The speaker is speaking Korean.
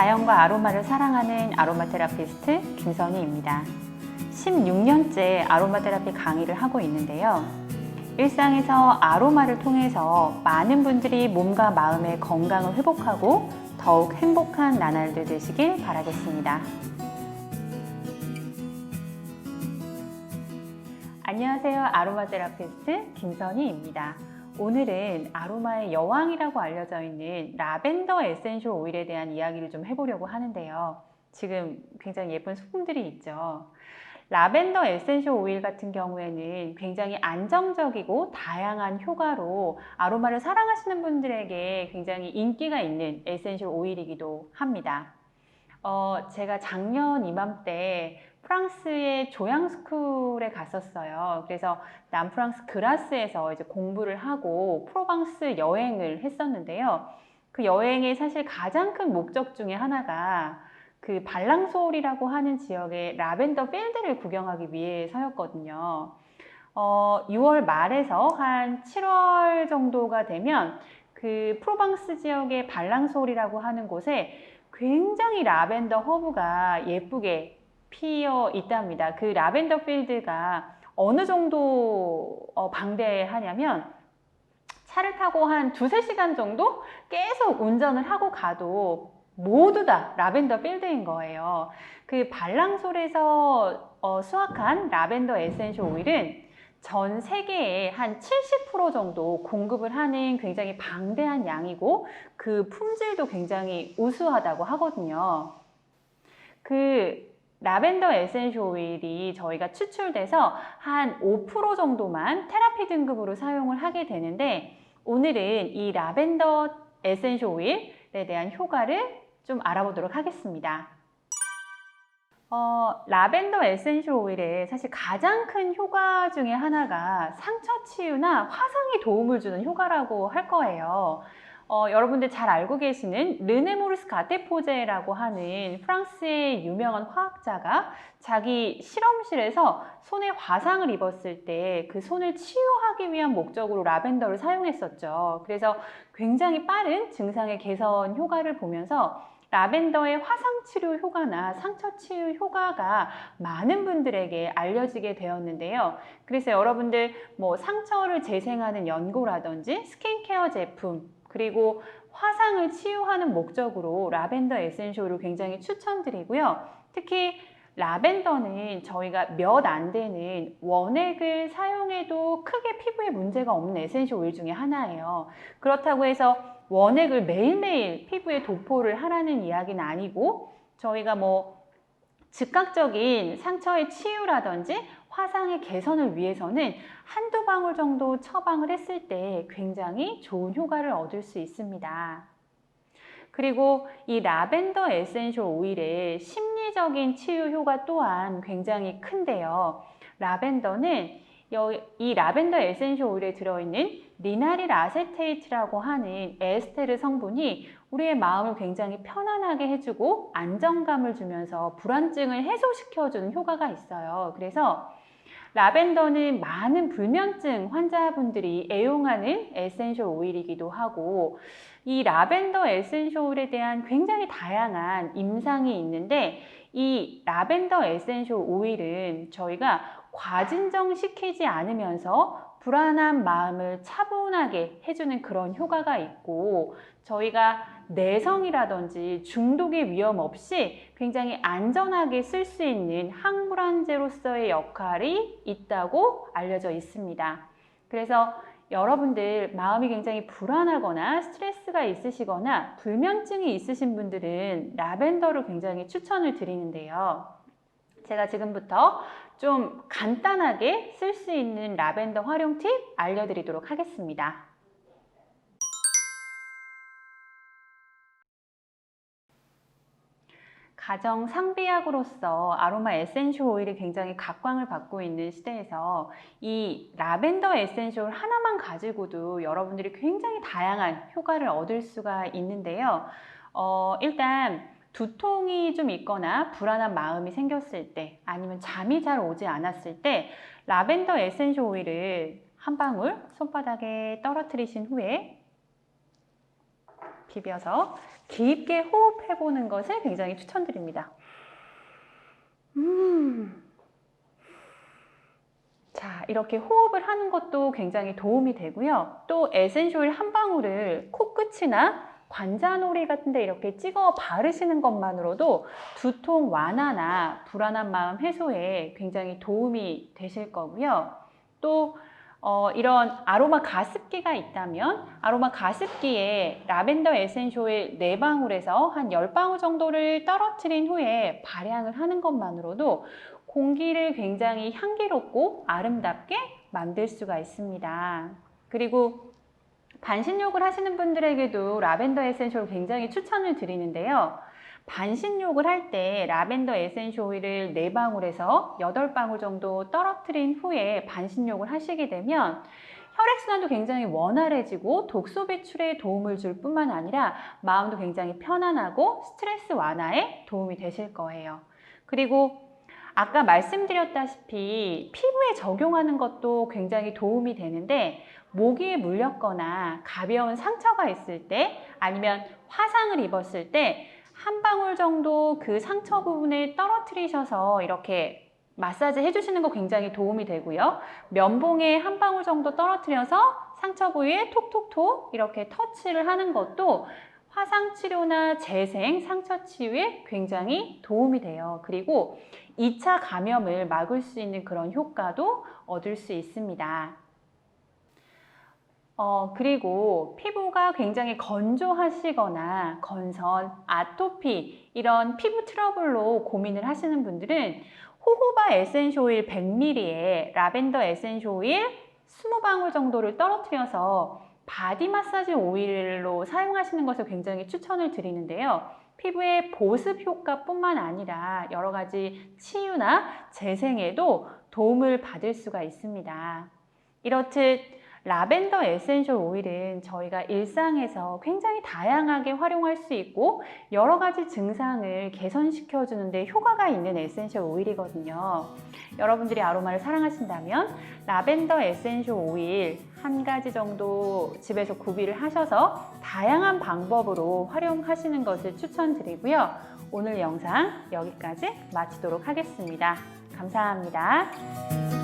자연과 아로마를 사랑하는 아로마 테라피스트 김선희입니다. 16년째 아로마 테라피 강의를 하고 있는데요. 일상에서 아로마를 통해서 많은 분들이 몸과 마음의 건강을 회복하고 더욱 행복한 나날들 되시길 바라겠습니다. 안녕하세요. 아로마 테라피스트 김선희입니다. 오늘은 아로마의 여왕이라고 알려져 있는 라벤더 에센셜 오일에 대한 이야기를 좀 해보려고 하는데요. 지금 굉장히 예쁜 소품들이 있죠. 라벤더 에센셜 오일 같은 경우에는 굉장히 안정적이고 다양한 효과로 아로마를 사랑하시는 분들에게 굉장히 인기가 있는 에센셜 오일이기도 합니다. 어, 제가 작년 이맘때 프랑스의 조향스쿨에 갔었어요. 그래서 남프랑스 그라스에서 이제 공부를 하고 프로방스 여행을 했었는데요. 그 여행의 사실 가장 큰 목적 중에 하나가 그 발랑소울이라고 하는 지역의 라벤더 필드를 구경하기 위해서였거든요. 어, 6월 말에서 한 7월 정도가 되면 그 프로방스 지역의 발랑소울이라고 하는 곳에 굉장히 라벤더 허브가 예쁘게 피어 있답니다. 그 라벤더 필드가 어느 정도 어, 방대하냐면 차를 타고 한 두세 시간 정도 계속 운전을 하고 가도 모두 다 라벤더 필드인 거예요. 그 발랑솔에서 어, 수확한 라벤더 에센셜 오일은 전 세계에 한 70% 정도 공급을 하는 굉장히 방대한 양이고 그 품질도 굉장히 우수하다고 하거든요. 그 라벤더 에센셜 오일이 저희가 추출돼서 한 5% 정도만 테라피 등급으로 사용을 하게 되는데 오늘은 이 라벤더 에센셜 오일에 대한 효과를 좀 알아보도록 하겠습니다. 어, 라벤더 에센셜 오일의 사실 가장 큰 효과 중에 하나가 상처 치유나 화상에 도움을 주는 효과라고 할 거예요. 어, 여러분들 잘 알고 계시는 르네 모르스 가테포제라고 하는 프랑스의 유명한 화학자가 자기 실험실에서 손에 화상을 입었을 때 그 손을 치유하기 위한 목적으로 라벤더를 사용했었죠. 그래서 굉장히 빠른 증상의 개선 효과를 보면서 라벤더의 화상 치료 효과나 상처 치유 효과가 많은 분들에게 알려지게 되었는데요. 그래서 여러분들 뭐 상처를 재생하는 연고라든지 스킨케어 제품 그리고 화상을 치유하는 목적으로 라벤더 에센셜을 굉장히 추천드리고요. 특히 라벤더는 저희가 몇 안 되는 원액을 사용해도 크게 피부에 문제가 없는 에센셜 오일 중에 하나예요. 그렇다고 해서 원액을 매일매일 피부에 도포를 하라는 이야기는 아니고 저희가 뭐 즉각적인 상처의 치유라든지 화상의 개선을 위해서는 한두 방울 정도 처방을 했을 때 굉장히 좋은 효과를 얻을 수 있습니다. 그리고 이 라벤더 에센셜 오일의 심리적인 치유 효과 또한 굉장히 큰데요. 라벤더는 이 라벤더 에센셜 오일에 들어있는 리나릴 아세테이트라고 하는 에스테르 성분이 우리의 마음을 굉장히 편안하게 해주고 안정감을 주면서 불안증을 해소시켜주는 효과가 있어요. 그래서 라벤더는 많은 불면증 환자분들이 애용하는 에센셜 오일이기도 하고 이 라벤더 에센셜 오일에 대한 굉장히 다양한 임상이 있는데 이 라벤더 에센셜 오일은 저희가 과진정 시키지 않으면서 불안한 마음을 차분하게 해주는 그런 효과가 있고 저희가 내성이라든지 중독의 위험 없이 굉장히 안전하게 쓸 수 있는 항불안제로서의 역할이 있다고 알려져 있습니다. 그래서 여러분들 마음이 굉장히 불안하거나 스트레스가 있으시거나 불면증이 있으신 분들은 라벤더를 굉장히 추천을 드리는데요. 제가 지금부터 좀 간단하게 쓸 수 있는 라벤더 활용 팁 알려드리도록 하겠습니다. 가정 상비약으로서 아로마 에센셜 오일이 굉장히 각광을 받고 있는 시대에서 이 라벤더 에센셜 하나만 가지고도 여러분들이 굉장히 다양한 효과를 얻을 수가 있는데요. 어, 일단 두통이 좀 있거나 불안한 마음이 생겼을 때 아니면 잠이 잘 오지 않았을 때 라벤더 에센셜 오일을 한 방울 손바닥에 떨어뜨리신 후에 비벼서 깊게 호흡해 보는 것을 굉장히 추천드립니다. 음. 자, 이렇게 호흡을 하는 것도 굉장히 도움이 되고요. 또 에센쇼일 한 방울을 코끝이나 관자놀이 같은 데 이렇게 찍어 바르시는 것만으로도 두통 완화나 불안한 마음 해소에 굉장히 도움이 되실 거고요. 또 어, 이런 아로마 가습기가 있다면 아로마 가습기에 라벤더 에센쇼일 4방울에서 한 10방울 정도를 떨어뜨린 후에 발향을 하는 것만으로도 공기를 굉장히 향기롭고 아름답게 만들 수가 있습니다. 그리고 반신욕을 하시는 분들에게도 라벤더 에센쇼일 굉장히 추천을 드리는데요. 반신욕을 할 때 라벤더 에센쇼 오일을 4방울에서 8방울 정도 떨어뜨린 후에 반신욕을 하시게 되면 혈액순환도 굉장히 원활해지고 독소 배출에 도움을 줄 뿐만 아니라 마음도 굉장히 편안하고 스트레스 완화에 도움이 되실 거예요. 그리고 아까 말씀드렸다시피 피부에 적용하는 것도 굉장히 도움이 되는데 모기에 물렸거나 가벼운 상처가 있을 때 아니면 화상을 입었을 때 한 방울 정도 그 상처 부분을 떨어뜨리셔서 이렇게 마사지 해주시는 거 굉장히 도움이 되고요. 면봉에 한 방울 정도 떨어뜨려서 상처 부위에 톡톡톡 이렇게 터치를 하는 것도 화상 치료나 재생, 상처 치유에 굉장히 도움이 돼요. 그리고 2차 감염을 막을 수 있는 그런 효과도 얻을 수 있습니다. 어, 그리고 피부가 굉장히 건조하시거나 건선, 아토피 이런 피부 트러블로 고민을 하시는 분들은 호호바 에센쇼 오일 100ml에 라벤더 에센쇼 오일 20방울 정도를 떨어뜨려서 바디 마사지 오일로 사용하시는 것을 굉장히 추천을 드리는데요. 피부의 보습 효과뿐만 아니라 여러 가지 치유나 재생에도 도움을 받을 수가 있습니다. 이렇듯 라벤더 에센셜 오일은 저희가 일상에서 굉장히 다양하게 활용할 수 있고 여러 가지 증상을 개선시켜 주는데 효과가 있는 에센셜 오일이거든요. 여러분들이 아로마를 사랑하신다면 라벤더 에센셜 오일 한 가지 정도 집에서 구비를 하셔서 다양한 방법으로 활용하시는 것을 추천드리고요. 오늘 영상 여기까지 마치도록 하겠습니다. 감사합니다.